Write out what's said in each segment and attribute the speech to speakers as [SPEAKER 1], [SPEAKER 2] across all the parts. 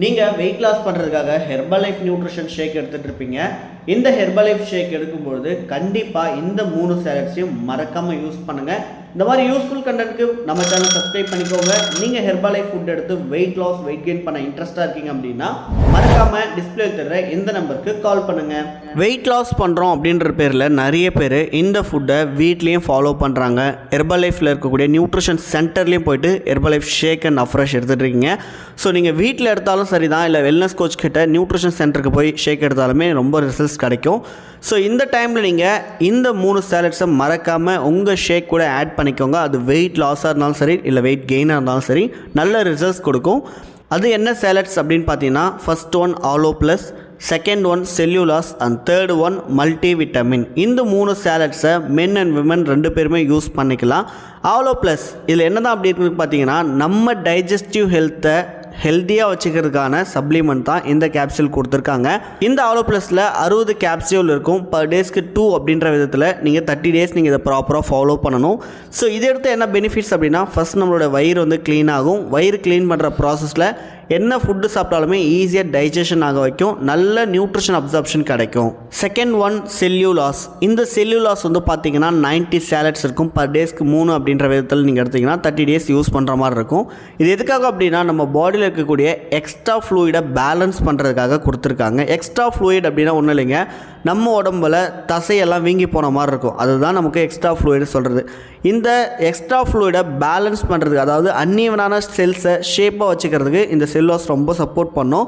[SPEAKER 1] நீங்கள் weight loss பண்ணுறதுக்காக Herbalife nutrition shake எடுத்துகிட்டு இருப்பீங்க. இந்த ஹெர்பல் லைஃப் ஷேக் எடுக்கும்பொழுது கண்டிப்பாக இந்த மூணு சேலட்ஸையும் மறக்காமல் யூஸ் பண்ணுங்கள் இந்த மாதிரி யூஸ்ஃபுல் கண்டென்ட்க்கு நம்ம சேனல் சப்ஸ்கிரைப் பண்ணிக்கோங்க. நீங்கள் ஹெர்பல் லைஃப் ஃபுட் எடுத்து வெயிட் லாஸ் வெயிட் கெயின் பண்ண இன்ட்ரெஸ்ட்டாக இருக்கீங்க அப்படின்னா மறக்காமல் டிஸ்பிளே தர இந்த நம்பருக்கு கால் பண்ணுங்கள் வெயிட் லாஸ் பண்ணுறோம் அப்படின்ற பேரில் நிறைய பேர் இந்த ஃபுட்டை வீட்லேயும் ஃபாலோ பண்ணுறாங்க ஹெர்பா லைஃப்பில் இருக்கக்கூடிய நியூட்ரிஷன் சென்டர்லேயும் போயிட்டு Herbalife shake and afresh எடுத்துகிட்டு இருக்கீங்க. ஸோ நீங்கள் வீட்டில் எடுத்தாலும் சரி தான் இல்லை வெல்னஸ் கோச் கிட்ட நியூட்ரிஷன் சென்டருக்கு போய் ஷேக் எடுத்தாலுமே ரொம்ப ரிசல்ட்ஸ் கிடைக்கும். ஸோ இந்த டைமில் நீங்கள் இந்த மூணு சேலட்ஸை மறக்காமல் உங்கள் ஷேக் கூட ஆட் பண்ணிக்கோங்க. அது வெயிட் லாஸாக இருந்தாலும் சரி இல்லை வெயிட் கெயினாக இருந்தாலும் சரி நல்ல ரிசல்ட்ஸ் கொடுக்கும். அது என்ன சேலட்ஸ் அப்படின்னு பார்த்தீங்கன்னா first one aloe plus second one Cell-U-Loss and third one multivitamin இந்த மூணு சேலட்ஸை மென் அண்ட் விமன் ரெண்டு பேருமே யூஸ் பண்ணிக்கலாம். ஆலோ ப்ளஸ் இதில் என்ன தான் அப்படி இருக்குன்னு பார்த்தீங்கன்னா நம்ம டைஜஸ்டிவ் ஹெல்த்தை ஹெல்த்தியாக வச்சுக்கிறதுக்கான சப்ளிமெண்ட் தான் இந்த கேப்சூல் கொடுத்துருக்காங்க. இந்த ஆலோ ப்ளஸில் அறுபது கேப்சூல் இருக்கும். பர் டேஸ்க்கு டூ அப்படின்ற விதத்தில் நீங்கள் தேர்ட்டி டேஸ் நீங்கள் இதை ப்ராப்பராக ஃபாலோ பண்ணணும். ஸோ இதை எடுத்து என்ன பெனிஃபிட்ஸ் அப்படின்னா ஃபஸ்ட் நம்மளோட வயிறு வந்து க்ளீன் ஆகும். வயிறு க்ளீன் பண்ணுற ப்ராசஸில் என்ன ஃபுட்டு சாப்பிட்டாலுமே ஈஸியாக டைஜஷன் ஆக வைக்கும். நல்ல நியூட்ரிஷன் அப்சர்ப்ஷன் கிடைக்கும். செகண்ட் ஒன் செல்யூலாஸ் இந்த செல்யூலாஸ் வந்து பார்த்தீங்கன்னா 90 சேலட்ஸ் இருக்கும். பர் டேஸ்க்கு மூணு அப்படின்ற விதத்தில் நீங்கள் எடுத்தீங்கன்னா தேர்ட்டி டேஸ் யூஸ் பண்ணுற மாதிரி இருக்கும். இது எதுக்காக அப்படின்னா நம்ம பாடியில் இருக்கக்கூடிய எக்ஸ்ட்ரா ஃப்ளூயிடை பேலன்ஸ் பண்ணுறதுக்காக கொடுத்துருக்காங்க. எக்ஸ்ட்ரா ஃப்ளூயிட் அப்படின்னா ஒன்றும் இல்லைங்க. நம்ம உடம்புல தசையெல்லாம் வீங்கி போன மாதிரி இருக்கும். அதுதான் நமக்கு எக்ஸ்ட்ரா ஃப்ளூயிட் சொல்கிறது இந்த எக்ஸ்ட்ரா ஃப்ளூயிடை பேலன்ஸ் பண்ணுறதுக்கு அதாவது அன்ஈவனான செல்ஸை ஷேப்பாக வச்சுக்கிறதுக்கு இந்த செல்வாஸ் ரொம்ப சப்போர்ட் பண்ணும்.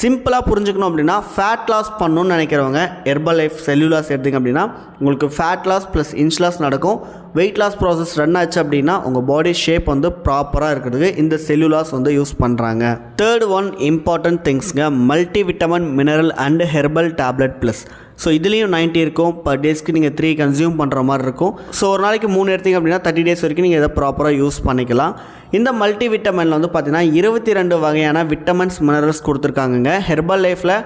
[SPEAKER 1] சிம்பிளாக புரிஞ்சுக்கணும் அப்படின்னா ஃபேட் லாஸ் பண்ணணும்னு நினைக்கிறவங்க ஹெர்பல் லைஃப் செல்லுலாஸ் எடுத்திங்க அப்படின்னா உங்களுக்கு fat loss plus inch loss நடக்கும். வெயிட் லாஸ் ப்ராசஸ் ரன் ஆச்சு அப்படின்னா உங்கள் பாடி ஷேப் வந்து ப்ராப்பராக இருக்கிறதுக்கு இந்த செல்லுலாஸ் வந்து யூஸ் பண்ணுறாங்க third one important திங்ஸ்ங்க multivitamin mineral and herbal tablet plus so இதுலேயும் 90 இருக்கும். பர் டேஸ்க்கு நீங்கள் த்ரீ கன்சியூம் பண்ணுற மாதிரி இருக்கும். ஸோ ஒரு நாளைக்கு மூணு எடுத்தீங்க அப்படின்னா தேர்ட்டி டேஸ் வரைக்கும் நீங்கள் இதை ப்ராப்பராக யூஸ் பண்ணிக்கலாம். இந்த மல்டி விட்டமினில் வந்து பார்த்தீங்கன்னா இருபத்தி ரெண்டு வகையான விட்டமின்ஸ் மினரல்ஸ் கொடுத்துருக்காங்கங்க. ஹெர்பல் லைஃப்பில்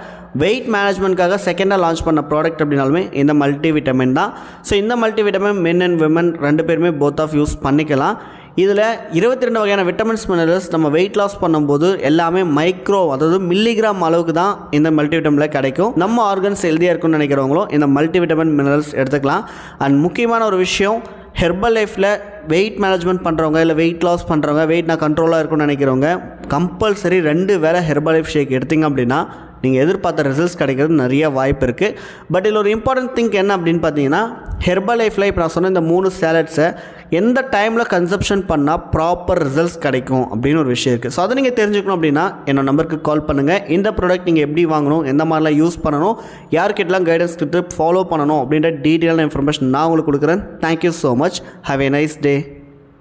[SPEAKER 1] வெயிட் மேனேஜ்மெண்ட்காக செகண்டாக லான்ச் பண்ண ப்ராடக்ட் அப்படின்னாலுமே இந்த மல்டி விட்டமின் தான். ஸோ இந்த multi vitamin men and women ரெண்டு பேருமே போத் ஆஃப் யூஸ் பண்ணிக்கலாம். இதில் இருபத்தி ரெண்டு வகையான விட்டமின்ஸ் மினரல்ஸ் நம்ம வெயிட் லாஸ் பண்ணும்போது எல்லாமே மைக்ரோ அதாவது மில்லிகிராம் அளவுக்கு தான் இந்த மல்டிவிட்டமில் கிடைக்கும். நம்ம ஆர்கன்ஸ் ஹெல்தியாக இருக்கும்னு நினைக்கிறவங்களும் இந்த மல்டிவிட்டமின் மினரல்ஸ் எடுத்துக்கலாம். அண்ட் முக்கியமான ஒரு விஷயம் ஹெர்பல் லைஃப்பில் வெயிட் மேனேஜ்மெண்ட் பண்ணுறவங்க இல்லை வெயிட் லாஸ் பண்ணுறவங்க வெயிட் நான் கண்ட்ரோலாக இருக்கும்னு நினைக்கிறவங்க கம்பல்சரி ரெண்டு வேளை ஹெர்பல் லைஃப் ஷேக் எடுத்தீங்க அப்படின்னா நீங்கள் எதிர்பார்த்த ரிசல்ட்ஸ் கிடைக்கிறது நிறைய வாய்ப்பு இருக்குது பட் இதில் ஒரு இம்பார்ட்டன்ட் திங்க் என்ன அப்படின்னு பார்த்தீங்கன்னா ஹெர்பல் லைஃப்பில் இப்போ நான் சொன்ன இந்த மூணு சேலட்ஸை எந்த டைமில் கன்சப்ஷன் பண்ணால் ப்ராப்பர் ரிசல்ட்ஸ் கிடைக்கும் அப்படின்னு ஒரு விஷயம் இருக்குது ஸோ அதை நீங்கள் தெரிஞ்சுக்கணும் அப்படின்னா என்னோட நம்பருக்கு கால் பண்ணுங்கள் இந்த ப்ராடக்ட் நீங்கள் எப்படி வாங்கணும் எந்த மாதிரிலாம் யூஸ் பண்ணணும் யார்கிட்டலாம் கைடன்ஸ் கொடுத்து ஃபாலோ பண்ணணும் அப்படின்ற டீட்டெயிலான இன்ஃபர்மேஷன் நான் உங்களுக்கு கொடுக்குறேன். Thank you so much have a nice day